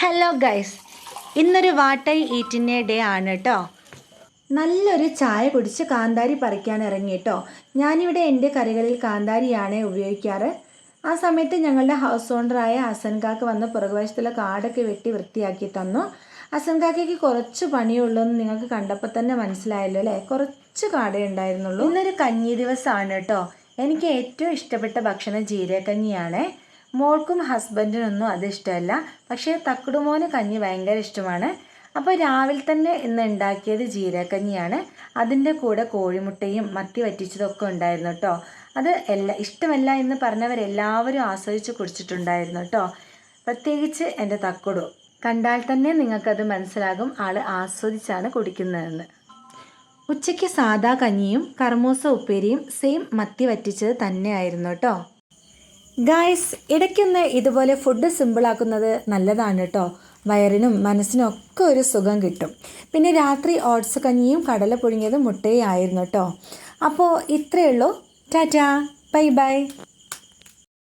Hello guys ഇന്നൊരു വാട്ടൈ ഈറ്റിന്റെ day ആണ് കേട്ടോ നല്ലൊരു ചായ കുടിച്ച് കാന്താരി പറിക്കാൻ ഇറങ്ങി കേട്ടോ ഞാനിവിടെ എന്റെ കറികളിൽ കാന്താരിയാണ് ഉപയോഗിക്കാറ്. ആ സമയത്ത് ഞങ്ങളുടെ ഹൗസ് ഓണറായ അസൻകാക്ക് കാക്ക വന്ന് പുറകുവശത്തുള്ള കാടൊക്കെ വെട്ടി വൃത്തിയാക്കി തന്നു. അസൻകാക്കയ്ക്ക് കുറച്ച് പണിയുള്ളൂ എന്ന് നിങ്ങൾക്ക് കണ്ടപ്പോൾ തന്നെ മനസ്സിലായല്ലോ അല്ലേ? കുറച്ച് കാടേ ഉണ്ടായിരുന്നുള്ളൂ. ഇന്നൊരു കഞ്ഞി ദിവസമാണ് കേട്ടോ എനിക്ക് ഏറ്റവും ഇഷ്ടപ്പെട്ട ഭക്ഷണം ജീരകഞ്ഞിയാണ് മോൾക്കും ഹസ്ബൻഡിനൊന്നും അത് ഇഷ്ടമല്ല. പക്ഷേ തക്കുടുമോന് കഞ്ഞി ഭയങ്കര ഇഷ്ടമാണ്. അപ്പോൾ രാവിലെ തന്നെ ഇന്ന് ഉണ്ടാക്കിയത് ജീരകഞ്ഞിയാണ് അതിന്റെ കൂടെ കോഴിമുട്ടയും മത്തി വറ്റിച്ചതൊക്കെ ഉണ്ടായിരുന്നു കേട്ടോ. അത് എല്ലാ ഇഷ്ടമല്ല എന്ന് പറഞ്ഞവരെല്ലാവരും ആസ്വദിച്ച് കുടിച്ചിട്ടുണ്ടായിരുന്നു കേട്ടോ. പ്രത്യേകിച്ച് എന്റെ തക്കുടു. കണ്ടാൽ തന്നെ നിങ്ങൾക്കത് മനസ്സിലാകും. ആൾ ആസ്വദിച്ചാണ് കുടിക്കുന്നതെന്ന്. ഉച്ചയ്ക്ക് സാദാ കഞ്ഞിയും കർമൂസ ഉപ്പേരിയും സെയിം മത്തി വറ്റിച്ചത് തന്നെയായിരുന്നു കേട്ടോ. ഗായ്സ് ഇടയ്ക്കൊന്ന് ഇതുപോലെ ഫുഡ് സിമ്പിളാക്കുന്നത് നല്ലതാണ് കേട്ടോ വയറിനും മനസ്സിനും ഒക്കെ ഒരു സുഖം കിട്ടും. പിന്നെ രാത്രി ഓട്സ് കഞ്ഞിയും കടല പുഴുങ്ങിയതും മുട്ടയും ആയിരുന്നു കേട്ടോ അപ്പോൾ ഇത്രയേ ഉള്ളൂ. ടാറ്റാ. Bye bye.